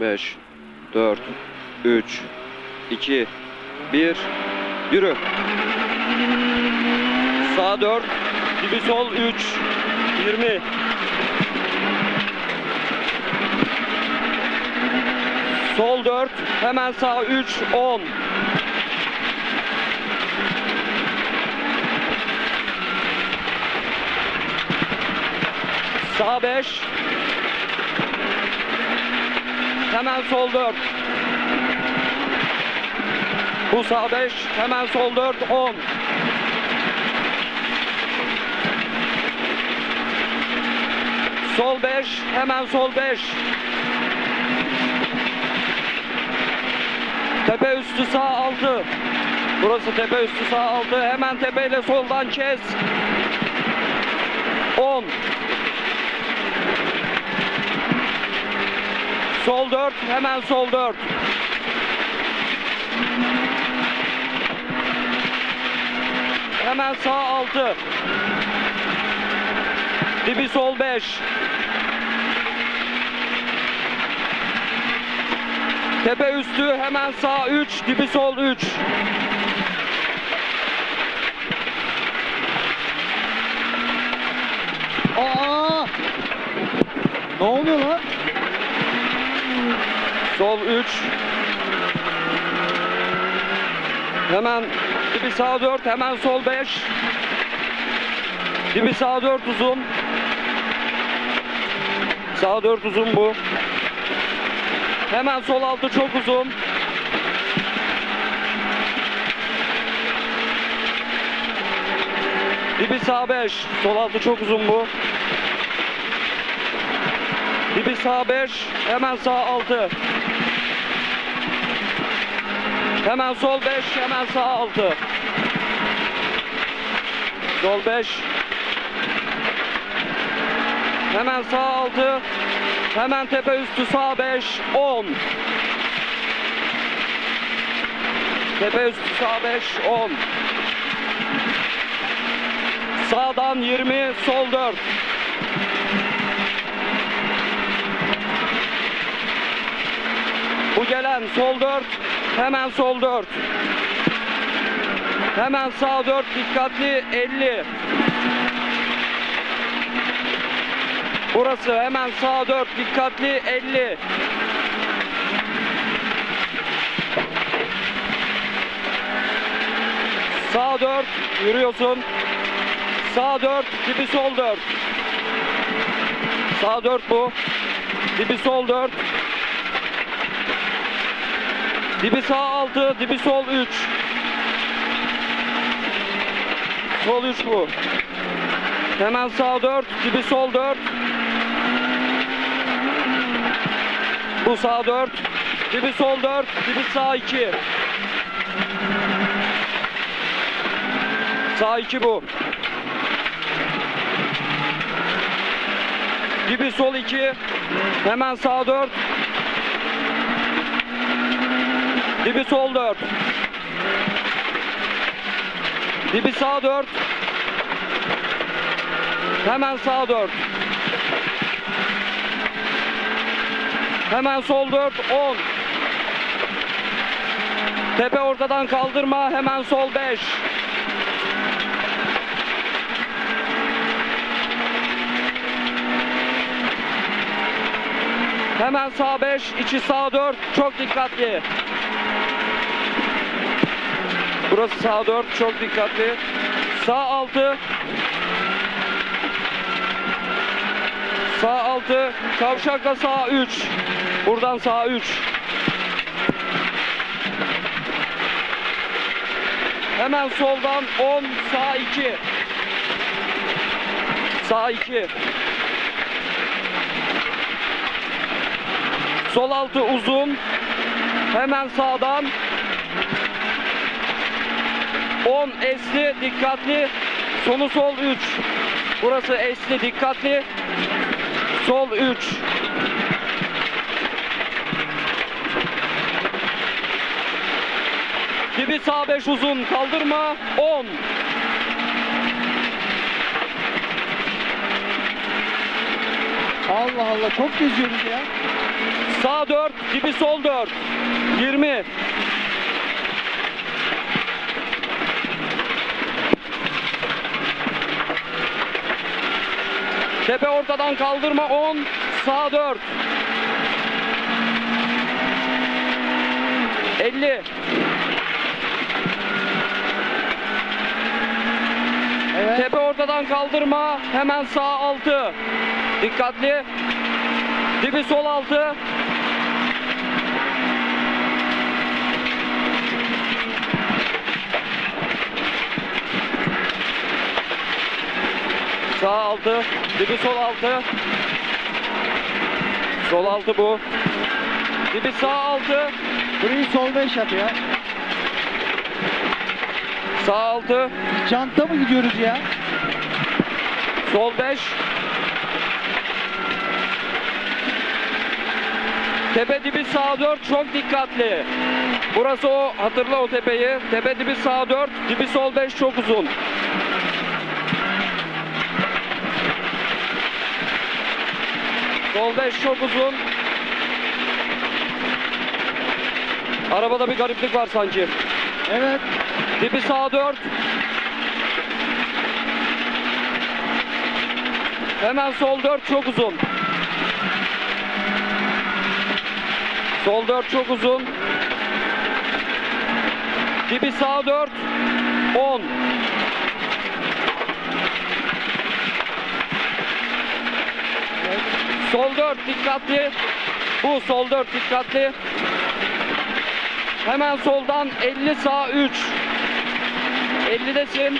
5 4 3 2 1 Yürü. Sağ 4 dibi sol 3 20 Sol 4 hemen sağ 3 10 Sağ 5 Hemen sol 4 Bu sağ 5 Hemen sol 4 10 Sol 5 Hemen sol 5 Tepe üstü sağ 6 Burası tepe üstü sağ 6 Hemen tepeyle soldan kes. 10 Sol 4, hemen sol 4. Hemen sağ 6. Dibi sol 5. Tepe üstü hemen sağ 3, dibi sol 3. Aa! Ne oluyor lan? Sol 3. Hemen dibi sağ 4, hemen sol 5. Dibi sağ 4 uzun. Sağ 4 uzun bu. Hemen sol 6 çok uzun. Dibi sağ 5, sol 6 çok uzun bu. Dibi sağ 5, hemen sağ 6. Hemen sol 5, hemen sağ 6. Sol 5. Hemen sağ 6. Hemen tepe üstü sağ 5, 10. Tepe üstü sağ 5, 10. Sağdan 20, sol 4. gelen sol 4, hemen sol 4. Hemen sağ 4 dikkatli 50. Burası hemen sağ 4 dikkatli 50. Sağ 4 yürüyorsun. Sağ 4 dibi sol 4. Sağ 4 bu. Dibi sol 4. Dibi sağ 6, dibi sol 3. Sol 3 bu. Hemen sağ 4, dibi sol 4. Bu sağ 4, dibi sol 4, dibi sağ 2. Sağ 2 bu. Dibi sol 2. Hemen sağ 4. Dibi sol 4. Dibi sağ 4. Hemen sağ 4. Hemen sol 4 10. Tepe ortadan kaldırma hemen sol 5. Hemen sağ 5, içi sağ 4. Çok dikkatli. Burası sağ 4. Çok dikkatli. Sağ 6. Sağ 6. Kavşakla sağ 3. Buradan sağ 3. Hemen soldan 10, sağ 2. Sağ 2. Sol altı uzun. Hemen sağdan. 10 esli dikkatli. Sonu sol 3. Burası esli dikkatli. Sol 3. Dibi sağ 5 uzun kaldırma 10. Allah Allah çok geziyoruz ya. Sağ 4, dibi sol 4. 20. Tepe ortadan kaldırma 10, sağ 4. 50. Evet. Tepe ortadan kaldırma. Hemen sağ altı. Dikkatli. Dibi sol altı. Sağ altı. Dibi sol altı. Sol altı bu. Dibi sağ altı. Burayı sol 5 yap ya. Sağ altı. Canta mı gidiyoruz ya? Sol 5. Tepe dibi sağ 4 çok dikkatli. Burası o hatırla o tepeyi. Tepe dibi sağ 4, dibi sol 5 çok uzun. Sol 5 çok uzun. Arabada bir gariplik var sanki. Evet. Dibi sağ 4. Hemen sol 4 çok uzun. Sol 4 çok uzun. Dibi sağ 4. 10. evet. Sol 4 dikkatli. Bu sol 4 dikkatli. Hemen soldan 50 sağ 3. 50'desin.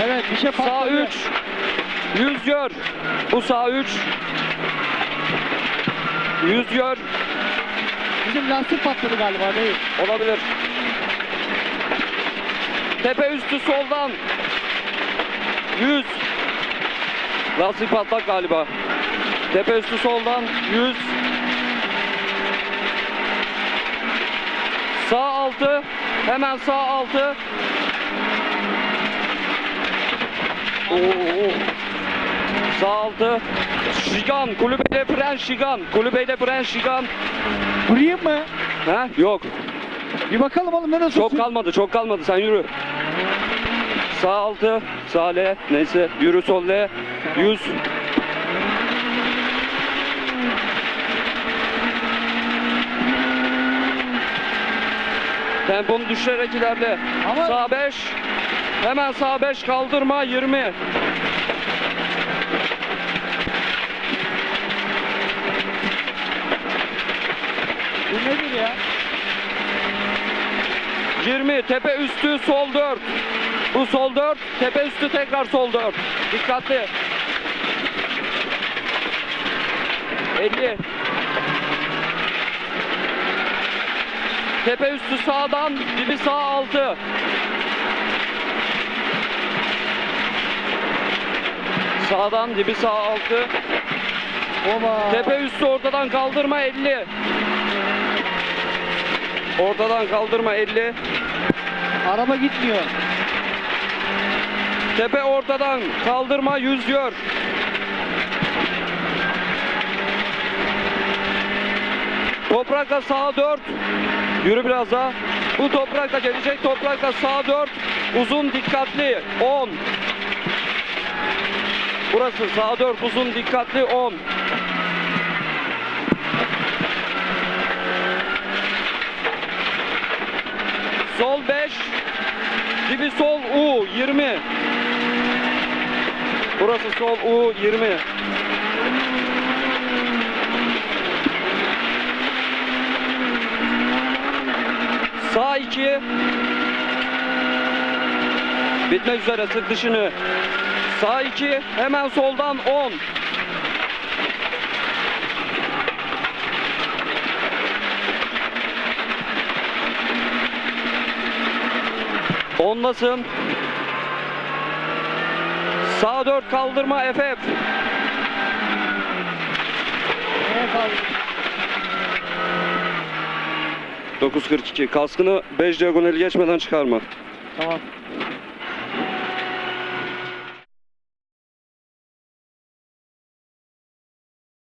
Evet bir şey Sağ patladı. 3. 100 gör. Bu sağ 3. 100 gör. Bizim lastik patladı galiba değil. Olabilir. Tepe üstü soldan. 100. Lastik patlak galiba. Tepe üstü soldan 100. Sağ altı. Hemen sağ altı. Oo. Sağ altı. Şigan. Kulübede fren şigan. Kulübede fren şigan. Vurayım mı? Ha? Yok. Bir bakalım oğlum ne nasıl? Çok kalmadı, çok kalmadı. Sen yürü. Sağ altı, sağ L, neyse. Yürü sol L. 100. Temponu düşürerek ilerle. Ama- Sağ 5. Hemen sağ 5 kaldırma 20. Bu nedir ya? 20 tepe üstü sol 4. Bu sol 4 tepe üstü tekrar sol 4. Dikkatli. 50. Tepe üstü sağdan dibi sağ altı. Sağdan dibi sağ altı. Oba. Tepe üstü ortadan kaldırma 50. Ortadan kaldırma 50. Araba gitmiyor. Tepe ortadan kaldırma yüz gör. Toprakla sağa 4. Yürü biraz daha. Bu toprakla gelecek toprakla sağa 4. Uzun dikkatli 10. Burası sağa 4 uzun dikkatli 10. Sol 5. Dibi sol U 20. Burası sol U 20. Sağ 2. Bitmek üzere sık dışını. Sağ 2 hemen soldan 10. Ondasın. Sağ 4 kaldırma FF. Neye kaldı? 942. Kaskını 5 diagonali geçmeden çıkarma. Tamam.